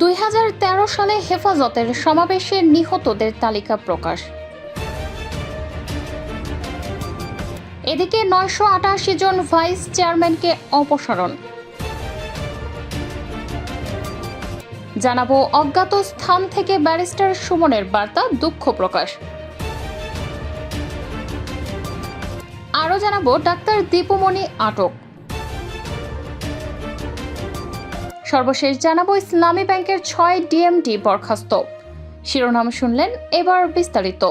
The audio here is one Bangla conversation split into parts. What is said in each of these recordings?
দুই হাজার তেরো সালে হেফাজতের সমাবেশে নিহতদের তালিকা প্রকাশ। এদিকে নয়শো আটাশি জন ভাইস চেয়ারম্যানকে অপসারণ। জানাব অজ্ঞাত স্থান থেকে ব্যারিস্টার সুমনের বার্তা, দুঃখ প্রকাশ। আরও জানাব, ডাক্তার দীপুমণি আটক। সর্বশেষ জানাব, ইসলামী ব্যাংকের ছয় ডিএমডি বরখাস্ত। শিরোনাম শুনলেন এবার বিস্তারিত।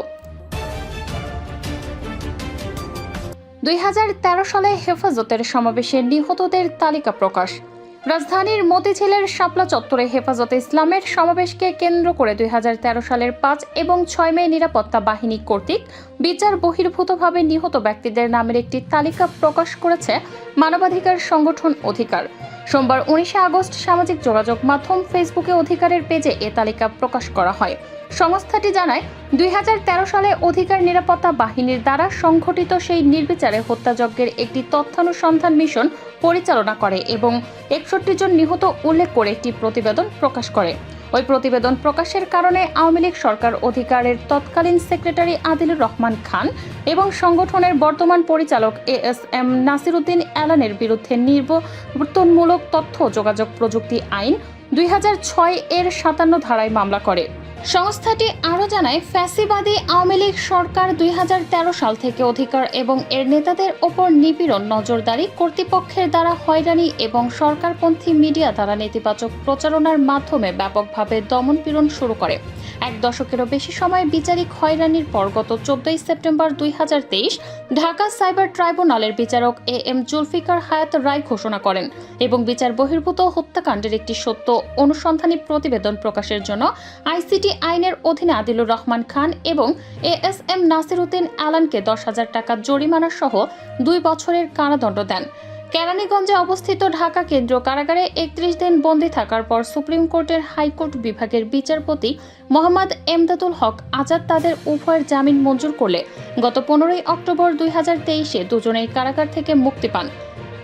দুই হাজার তেরো সালে হেফাজতের সমাবেশে নিহতদের তালিকা প্রকাশ। রাজধানীর মতিঝিলের শাপলা চত্বরে হেফাজতে ইসলামের সমাবেশকে কেন্দ্র করে দুই হাজার তেরো সালের পাঁচ এবং ছয় মে নিরাপত্তা বাহিনী কর্তৃক বিচার বহির্ভূতভাবে নিহত ব্যক্তিদের নামের একটি তালিকা প্রকাশ করেছে মানবাধিকার সংগঠন অধিকার। সোমবার উনিশে আগস্ট সামাজিক যোগাযোগ মাধ্যম ফেসবুকে অধিকারের পেজে এ তালিকা প্রকাশ করা হয়। সংস্থাটি জানায়, দুই হাজার তেরো সালে অধিকার নিরাপত্তা বাহিনীর দ্বারা সংঘটিত সেই নির্বিচারে হত্যাযজ্ঞের একটি তথ্যানুসন্ধান মিশন পরিচালনা করে এবং একষট্টি জন নিহত উল্লেখ করে একটি প্রতিবেদন প্রকাশ করে। ওই প্রতিবেদন প্রকাশের কারণে আওয়ামী লীগ সরকার অধিকারের তৎকালীন সেক্রেটারি আদিলুর রহমান খান এবং সংগঠনের বর্তমান পরিচালক এ এস এম নাসিরুদ্দিন অ্যালানের বিরুদ্ধে নির্বর্তনমূলক তথ্য যোগাযোগ প্রযুক্তি আইন দুই হাজার ছয় এর সাতান্ন ধারায় মামলা করে। সংস্থাটি আরও জানায়, ফ্যাসিবাদী আওয়ামী লীগ সরকার দুই হাজার তেরো সাল থেকে অধিকার এবং এর নেতাদের ওপর নিপীড়ন নজরদারি কর্তৃপক্ষের দ্বারা হয়রানি এবং সরকারপন্থী মিডিয়া দ্বারা নেতিবাচক প্রচারণার মাধ্যমে ব্যাপকভাবে দমনপীড়ন শুরু করে। এক দশকেরও বেশি সময় বিচারিক হয়রানির পর গত চোদ্দই সেপ্টেম্বর দুই হাজার তেইশ ঢাকা সাইবার ট্রাইব্যুনালের বিচারক এ এম জুলফিকার হায়াত রায় ঘোষণা করেন এবং বিচার বহির্ভূত হত্যাকাণ্ডের একটি সত্য অনুসন্ধানী প্রতিবেদন প্রকাশের জন্য আইসিটি আইনের অধীনে আদিলুর রহমান খান এবং A S M Nasir Uddin অ্যালানকে দশ হাজার টাকা জরিমানা সহ দুই বছরের কারাদণ্ড দেন। কেরানীগঞ্জে অবস্থিত ঢাকা কেন্দ্রীয় কারাগারে একত্রিশ দিন বন্দী থাকার পর সুপ্রিম কোর্টের হাইকোর্ট বিভাগের বিচারপতি মোহাম্মদ এমদাদুল হক আজাদ তাদের উভয়ের জামিন মঞ্জুর করলে গত পনেরোই অক্টোবর দুই হাজার তেইশে দুজনেই কারাগার থেকে মুক্তি পান।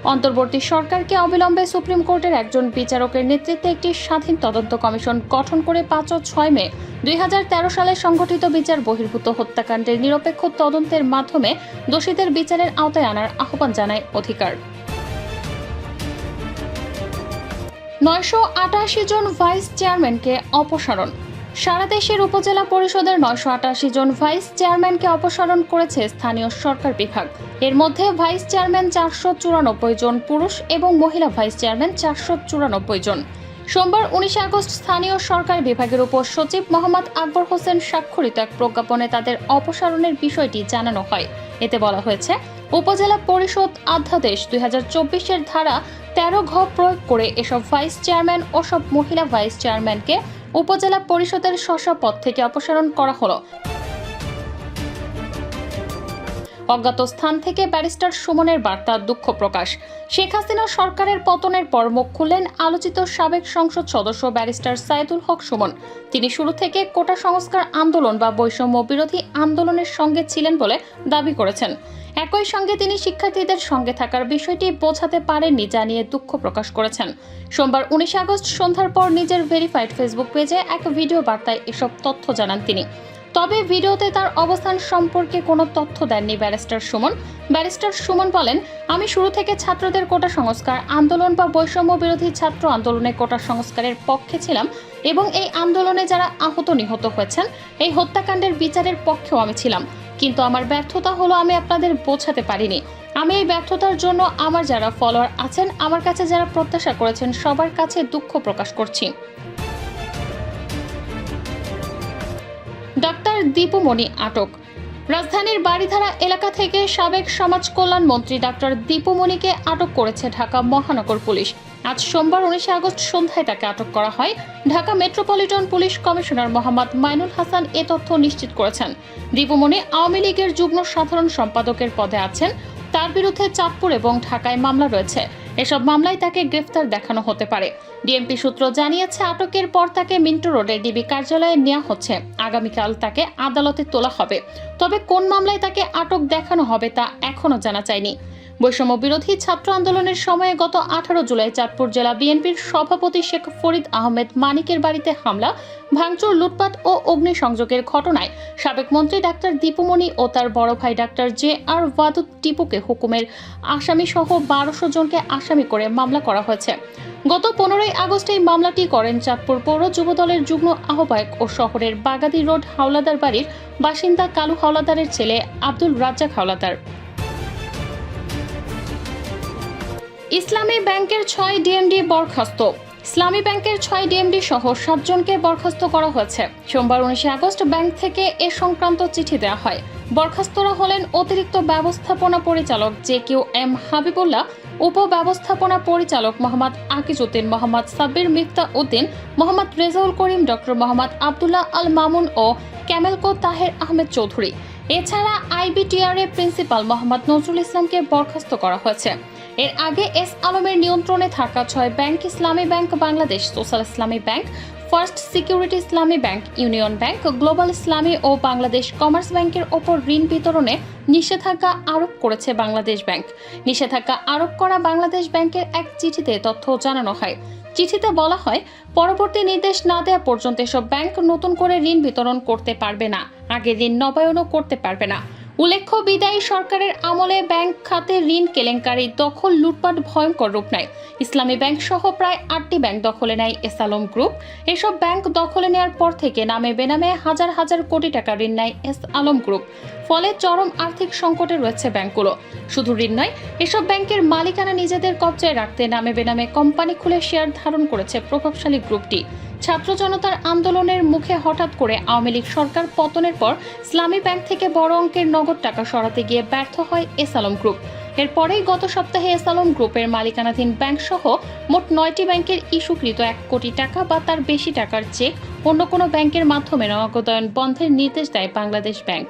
অন্তর্বর্তী সরকারকে অবিলম্বে সুপ্রিম কোর্টের একজন বিচারকের নেতৃত্বে একটি স্বাধীন তদন্ত কমিশন গঠন করে পাঁচ ও ছয় মে দুই হাজার তেরো সালে সংঘটিত বিচার বহির্ভূত হত্যাকাণ্ডের নিরপেক্ষ তদন্তের মাধ্যমে দোষীদের বিচারের আওতায় আনার আহ্বান জানায় অধিকার। নয়শো আটাশি জন ভাইস চেয়ারম্যানকে অপসারণ সারা দেশের উপজেলা পরিষদের নয়শো আটাশি জন ভাইস চেয়ারম্যানকে অপসারণ করেছে স্থানীয় সরকার বিভাগ। এর মধ্যে ভাইস চেয়ারম্যান চারশো চুরানব্বই জন পুরুষ এবং মহিলা ভাইস চেয়ারম্যান চারশো চুরানব্বই জন। সোমবার উনিশে আগস্ট স্থানীয় সরকার বিভাগের উপর সচিব মোহাম্মদ আকবর হোসেন স্বাক্ষরিত এক প্রজ্ঞাপনে তাদের অপসারণের বিষয়টি জানানো হয়। এতে বলা হয়েছে, উপজেলা পরিষদ অধ্যাদেশ দুই হাজার চব্বিশের ধারা তেরো ঘ প্রয়োগ করে এসব ভাইস চেয়ারম্যান ও সব মহিলা ভাইস চেয়ারম্যানকে উপজেলা পরিষদের শশা পদ থেকে অপসারণ করা হলো। অজ্ঞাত স্থান থেকে ব্যারিস্টার সুমনের বার্তা দুঃখ প্রকাশ। শেখ হাসিনা সরকারের পতনের পর মুখ খুললেন আলোচিত সাবেক সংসদ সদস্য ব্যারিস্টার সাইদুল হক সুমন। তিনি শুরু থেকে কোটা সংস্কার আন্দোলন বা বৈষম্য বিরোধী আন্দোলনের সঙ্গে ছিলেন বলে দাবি করেছেন। একই সঙ্গে তিনি শিক্ষার্থীদের সঙ্গে থাকার বিষয়টি বোঝাতে পারেননি জানিয়ে দুঃখ প্রকাশ করেছেন। সোমবার উনিশে আগস্ট সন্ধ্যার পর নিজের ভেরিফাইড ফেসবুক পেজে এক ভিডিও বার্তায় এসব তথ্য জানান তিনি। তবে ভিডিওতে তার অবস্থান সম্পর্কে কোনো তথ্য দেননি ব্যারিস্টার সুমন। ব্যারিস্টার সুমন বলেন, আমি শুরু থেকে ছাত্রদের কোটা সংস্কার, আন্দোলন বা বৈষম্য বিরোধী ছাত্র আন্দোলনে কোটা সংস্কারের পক্ষে ছিলাম এবং এই আন্দোলনে যারা আহত নিহত হয়েছেন, এই হত্যাকাণ্ডের বিচারের পক্ষেও আমি ছিলাম। কিন্তু আমার ব্যর্থতা হলো আমি আপনাদের বোঝাতে পারিনি। আমি এই ব্যর্থতার জন্য আমার যারা ফলোয়ার আছেন, আমার কাছে যারা প্রত্যাশা করেছেন, সবার কাছে দুঃখ প্রকাশ করছি। ডাক্তার দীপুমণি আটক। রাজধানীর বাড়িধারা এলাকা থেকে সাবেক সমাজ কল্যাণ মন্ত্রী ডাক্তার দীপুমণিকে আটক করেছে ঢাকা মহানগর পুলিশ। আজ সোমবার উনিশে আগস্ট সন্ধ্যায় তাকে আটক করা হয়। Dhaka metropolitan police commissioner Mohammad Mainul Hasan এ তথ্য নিশ্চিত করেছেন। দীপুমণি আওয়ামী লীগের যুগ্ম সাধারণ সম্পাদকের পদে আছেন। তার বিরুদ্ধে চাঁদপুর এবং ঢাকায় মামলা রয়েছে। এসব মামলায় তাকে গ্রেফতার দেখানো হতে পারে। ডিএমপি সূত্র জানিয়েছে, আটকের পর তাকে মিন্টো রোডের ডিবি কার্যালয়ে নেওয়া হচ্ছে। আগামীকাল তাকে আদালতে তোলা হবে। তবে কোন মামলায় তাকে আটক দেখানো হবে তা এখনও জানা যায়নি। বৈষম্য বিরোধী ছাত্র আন্দোলনের সময়ে গত আঠারো জুলাই চাঁদপুর জেলা বিএনপির সভাপতি শেখ ফরিদ আহমেদ মানিকের বাড়িতে হামলা, ভাঙচুর, লুটপাট ও অগ্নিসংযোগের ঘটনায় সাবেক মন্ত্রী ডাক্তার দীপুমণি ও তার বড় ভাই ডাক্তার জে আর ওয়াদুদ টিপুকে হুকুমের আসামি সহ বারোশো জনকে আসামি করে মামলা করা হয়েছে। গত পনেরোই আগস্ট এই মামলাটি করেন চাঁদপুর পৌর যুবদলের যুগ্ম আহ্বায়ক ও শহরের বাগাদি রোড হাওলাদার বাড়ির বাসিন্দা কালু হাওলাদারের ছেলে আব্দুল রাজ্জাক হাওলাদার। ইসলামী ব্যাংকের ছয় ডিএমডি বরখাস্ত। ইসলামী ব্যাংকের ছয় ডিএমডি সহ সাতজনকে বরখাস্ত করা হয়েছে। সোমবার উনিশে আগস্ট ব্যাংক থেকে এ সংক্রান্ত চিঠি দেওয়া হয়। বরখাস্তরা হলেন অতিরিক্ত ব্যবস্থাপনা পরিচালক জে কিউ এম হাবিবুল্লাহ উপব্যবস্থাপনা পরিচালক মোহাম্মদ আকিজউদ্দিন, মোহাম্মদ সাব্বির মিফতা উদ্দিন, মোহাম্মদ রেজাউল করিম, ডক্টর মোহাম্মদ আবদুল্লাহ আল মামুন ও ক্যামেলকো তাহের আহমেদ চৌধুরী। এছাড়া আইবিটিআর এর প্রিন্সিপাল মোহাম্মদ নজরুল ইসলামকে বরখাস্ত করা হয়েছে। এর আগে এস আলমের নিয়ন্ত্রণে থাকা ছয় bank Islami bank, Bangladesh social Islami bank, first security Islami bank, union bank, global Islami ও বাংলাদেশ কমার্স ব্যাংকের ওপর ঋণ বিতরণে নিষেধাজ্ঞা আরোপ করেছে বাংলাদেশ ব্যাংক। নিষেধাজ্ঞা আরোপ করা বাংলাদেশ ব্যাংকের এক চিঠিতে তথ্য জানানো হয়। চিঠিতে বলা হয়, পরবর্তী নির্দেশ না দেওয়া পর্যন্ত এসব ব্যাংক নতুন করে ঋণ বিতরণ করতে পারবে না। আগে ঋণ নবায়নও করতে পারবে না। উল্লেখ্য, বিদায়ী সরকারের আমলে ব্যাংক খাতে ঋণ কেলেঙ্কারি দখল লুটপাট ভয়ঙ্কর রূপ নেয়। ইসলামী ব্যাংক সহ প্রায় আটটি ব্যাংক দখলে নেয় এসালম গ্রুপ। এসব ব্যাংক দখলে নেওয়ার পর থেকে নামে বেনামে হাজার হাজার কোটি টাকা ঋণ নেয় এস আলম গ্রুপ। ফলে চরম আর্থিক সংকটে রয়েছে ব্যাংকগুলো। শুধু ঋণ নয়, এসব ব্যাংকের মালিকানা নিজেদের কবজায় রাখতে নামে বেনামে কোম্পানি খুলে শেয়ার ধারণ করেছে প্রভাবশালী গ্রুপটি। ছাত্র জনতার আন্দোলনের মুখে হঠাৎ করে আওয়ামী লীগ সরকার পতনের পর ইসলামী ব্যাংক থেকে বড় অঙ্কের নগদ টাকা সরাতে গিয়ে ব্যর্থ হয় এসালম গ্রুপ। এরপরেই গত সপ্তাহে এসালম গ্রুপের মালিকানাধীন ব্যাংক সহ মোট নয়টি ব্যাংকের ইস্যুকৃত এক কোটি টাকা বা তার বেশি টাকার চেক অন্য কোনো ব্যাংকের মাধ্যমে নগদায়ন বন্ধের নির্দেশ দেয় বাংলাদেশ ব্যাংক।